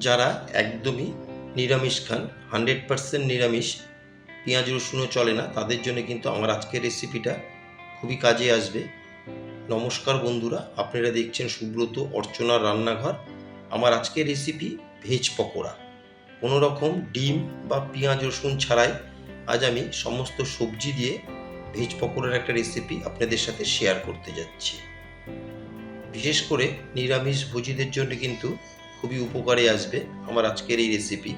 যারা একদমই নিরামিষ খান, হান্ড্রেড পার্সেন্ট নিরামিষ, পেঁয়াজ রসুনও চলে না, তাদের জন্য কিন্তু আমার আজকের রেসিপিটা খুবই কাজে আসবে। নমস্কার বন্ধুরা, আপনারা দেখছেন সুব্রত অর্চনার রান্নাঘর। আমার আজকের রেসিপি ভেজ পকোড়া। কোনো রকম ডিম বা পেঁয়াজ রসুন ছাড়াই আজ আমি সমস্ত সবজি দিয়ে ভেজ পকোড়ার একটা রেসিপি আপনাদের সাথে শেয়ার করতে যাচ্ছি। বিশেষ করে নিরামিষ ভোজীদের জন্য কিন্তু খুবই উপকারে আসবে আমার আজকের এই রেসিপি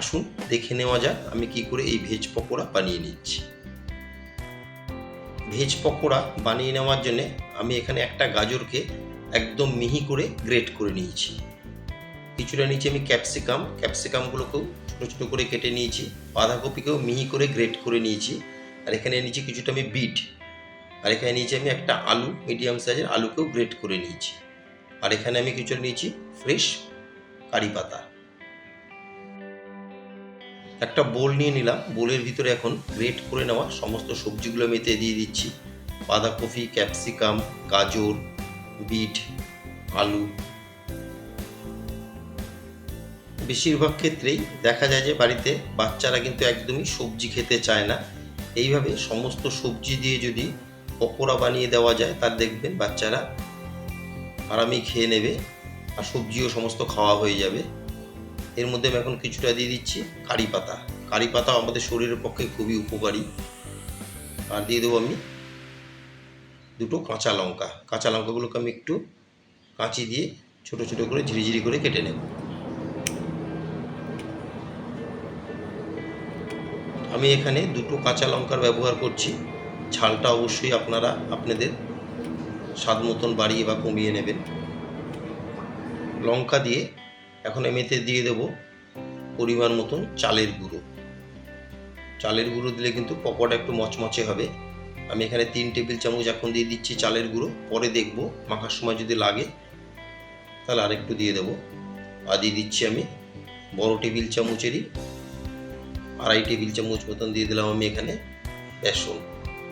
আসুন, দেখে নেওয়া যাক আমি কি করে এই ভেজ পকোড়া বানিয়ে নিচ্ছি। ভেজ পকোড়া বানিয়ে নেওয়ার জন্য আমি এখানে একটা গাজরকে একদম মিহি করে গ্রেট করে নিয়েছি। কিছুটা নিচে আমি ক্যাপসিকাম ক্যাপসিকামগুলোকেও ছোটো ছোটো করে কেটে নিয়েছি। বাঁধাকপিকেও মিহি করে গ্রেট করে নিয়েছি। আর এখানে নিচে কিছুটা আমি বিট আর এখানে নিচে আমি একটা আলু মিডিয়াম সাইজের আলুকেও গ্রেট করে নিয়েছি। আর এখানে আমি কিছু নিয়েছি, ফ্রেশ কারি পাতা। একটা বোল নিয়ে নিলাম। বোলের ভিতরে এখন গ্রেট করে নেওয়া সমস্ত সবজিগুলো আমি এতে দিয়ে দিচ্ছি। বাঁধাকপি, ক্যাপসিকাম, গাজর, বিট, আলু। বেশিরভাগ ক্ষেত্রেই দেখা যায় যে বাড়িতে বাচ্চারা কিন্তু একদমই সবজি খেতে চায় না। এইভাবে সমস্ত সবজি দিয়ে যদি পকোড়া বানিয়ে দেওয়া যায়, তার দেখবেন বাচ্চারা আরামেই খেয়ে নেবে আর সবজিও সমস্ত খাওয়া হয়ে যাবে। এর মধ্যে আমি এখন কিছুটা দিয়ে দিচ্ছি কারি পাতা। কারি পাতা আমাদের শরীরের পক্ষে খুবই উপকারী। আর দিয়ে দেবো আমি দুটো কাঁচা লঙ্কা। কাঁচা লঙ্কাগুলোকে আমি একটু কাঁচি দিয়ে ছোট ছোট করে ঝিরিঝিরি করে কেটে নেব। আমি এখানে দুটো কাঁচা লঙ্কার ব্যবহার করছি। ঝালটা অবশ্যই আপনারা, আপনাদের স্বাদ মতন বাড়িয়ে বা কমিয়ে নেবেন। লঙ্কা দিয়ে এখন আমি এতে দিয়ে দেব পরিমাণ মতন চালের গুঁড়ো। চালের গুঁড়ো দিলে কিন্তু পকোড়া একটু মচমচে হবে। আমি এখানে তিন টেবিল চামচ এখন দিয়ে দিচ্ছি চালের গুঁড়ো। পরে দেখব মাখার সময় যদি লাগে, তাহলে আরেকটু দিয়ে দেবো। আর দিয়ে দিচ্ছি আমি বড় টেবিল চামচেরই আড়াই টেবিল চামচ মতন দিয়ে দিলাম আমি এখানে বেসন।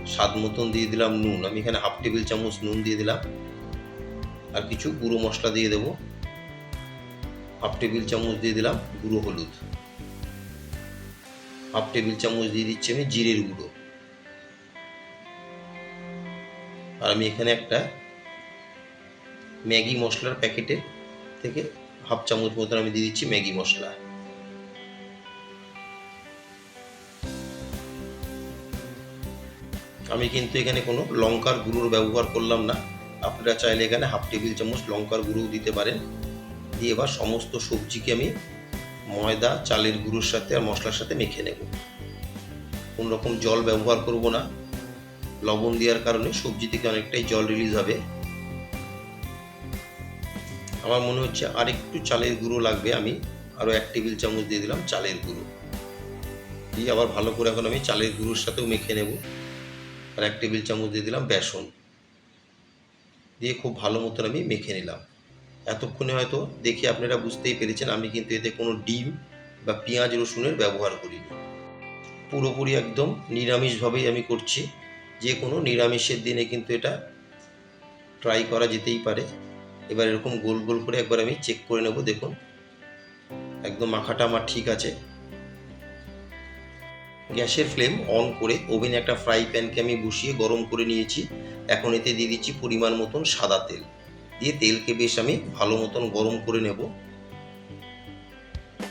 স্বাদ মতন দিয়ে দিলাম নুন। আমি এখানে হাফ টেবিল চামচ নুন দিয়ে দিলাম। আর কিছু গুঁড়ো মশলা দিয়ে দেবো। হাফ টেবিল চামচ দিয়ে দিলাম গুঁড়ো হলুদ। হাফ টেবিল চামচ দিয়ে দিচ্ছি আমি জিরের গুঁড়ো। আর আমি এখানে একটা ম্যাগি মশলার প্যাকেটের থেকে হাফ চামচ মতন আমি দিয়ে দিচ্ছি ম্যাগি মশলা। আমি কিন্তু এখানে কোনো লঙ্কার গুঁড়োর ব্যবহার করলাম না। আপনারা চাইলে এখানে হাফ টেবিল চামচ লঙ্কার গুঁড়োও দিতে পারেন। দিয়ে এবার সমস্ত সবজিকে আমি ময়দা, চালের গুঁড়োর সাথে আর মশলার সাথে মেখে নেব। কোন রকম জল ব্যবহার করব না। লবণ দেওয়ার কারণে সবজি থেকে অনেকটাই জল রিলিজ হবে। আমার মনে হচ্ছে আর একটু চালের গুঁড়ো লাগবে। আমি আরও এক টেবিল চামচ দিয়ে দিলাম চালের গুঁড়ো। দিয়ে আবার ভালো করে এখন আমি চালের গুঁড়োর সাথেও মেখে নেব। আর এক টেবিল চামচ দিয়ে দিলাম বেসন। দিয়ে খুব ভালো মতন আমি মেখে নিলাম। এতক্ষণে হয়তো দেখে আপনারা বুঝতেই পেরেছেন আমি কিন্তু এতে কোনো ডিম বা পেঁয়াজ রসুনের ব্যবহার করিনি। পুরোপুরি একদম নিরামিষভাবেই আমি করছি। যে কোনো নিরামিষের দিনে কিন্তু এটা ট্রাই করা যেতেই পারে। এবার এরকম গোল গোল করে একবার আমি চেক করে নেব, দেখুন। একদম মাখাটা আমার ঠিক আছে। গ্যাসের ফ্লেম অন করে ওভেনে একটা ফ্রাই প্যানকে আমি বসিয়ে গরম করে নিয়েছি। এখন এতে দিয়ে দিচ্ছি পরিমাণ মতন সাদা তেল। দিয়ে তেলকে বেশ আমি ভালো মতন গরম করে নেব।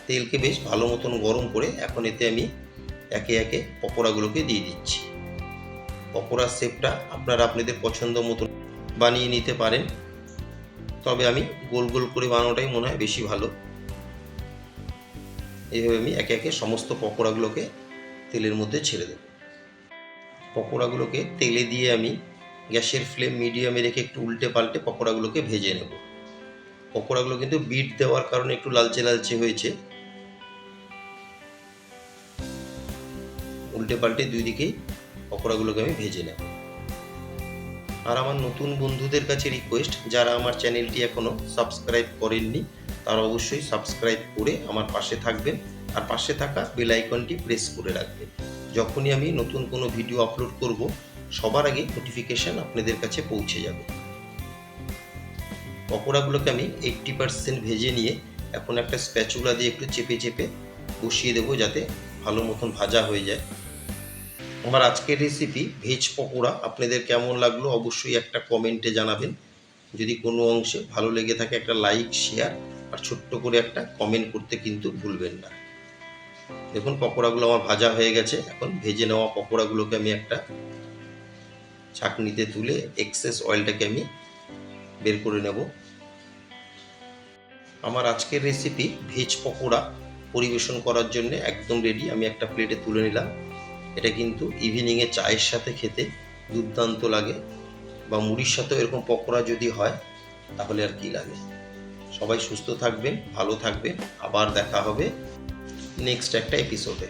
তেলকে বেশ ভালো মতন গরম করে এখন এতে আমি একে একে পকোড়াগুলোকে দিয়ে দিচ্ছি। পকোড়ার শেপটা আপনারা আপনাদের পছন্দ মতো বানিয়ে নিতে পারেন। তবে আমি গোল গোল করে বানানোটাই মনে হয় বেশি ভালো। এইভাবে আমি একে একে সমস্ত পকোড়াগুলোকে তেলের মধ্যে ছেড়ে দেব। পকোড়াগুলোকে তেলে দিয়ে আমি গ্যাসের ফ্লেম মিডিয়ামে রেখে একটু উল্টে পাল্টে পকোড়াগুলোকে ভেজে নেব। পকোড়াগুলো কিন্তু বিট দেওয়ার কারণে একটু লালচে লালচে হয়েছে। উল্টে পাল্টে দুই দিকেই পকোড়াগুলোকে আমি ভেজে নেব। আর আমার নতুন বন্ধুদের কাছে রিকোয়েস্ট, যারা আমার চ্যানেলটি এখনও সাবস্ক্রাইব করেননি, তারা অবশ্যই সাবস্ক্রাইব করে আমার পাশে থাকবেন। আর পাশে থাকা বেল আইকনটি প্রেস করে রাখবেন। যখনই আমি নতুন কোনো ভিডিও আপলোড করব, সবার আগে নোটিফিকেশান আপনাদের কাছে পৌঁছে যাবে। পকোড়াগুলোকে আমি এইট্টি পার্সেন্ট ভেজে নিয়ে এখন একটা স্প্যাচুলা দিয়ে একটু চেপে চেপে বসিয়ে দেবো যাতে ভালো মতন ভাজা হয়ে যায়। আমার আজকের রেসিপি ভেজ পকোড়া, আপনাদের কেমন লাগল অবশ্যই একটা কমেন্টে জানাবেন। যদি কোনো অংশে ভালো লেগে থাকে একটা লাইক শেয়ার আর ছোট্ট করে একটা কমেন্ট করতে কিন্তু ভুলবেন না। দেখুন, পকোড়াগুলো আমার ভাজা হয়ে গেছে। এখন ভেজে নেওয়া পকোড়াগুলোকে আমি একটা ছাঁকনিতে তুলে এক্সেস অয়েলটাকে আমি বের করে নেব। আমার আজকের রেসিপি ভেজ পকোড়া পরিবেশন করার জন্য একদম রেডি আমি একটা প্লেটে তুলে নিলাম। এটা কিন্তু ইভিনিংয়ে চায়ের সাথে খেতে দুর্দান্ত লাগে বা মুড়ির সাথেও এরকম পকোড়া যদি হয়, তাহলে আর কি লাগে। সবাই সুস্থ থাকবেন, ভালো থাকবেন। আবার দেখা হবে। নেক্সট একটা এপিসোডে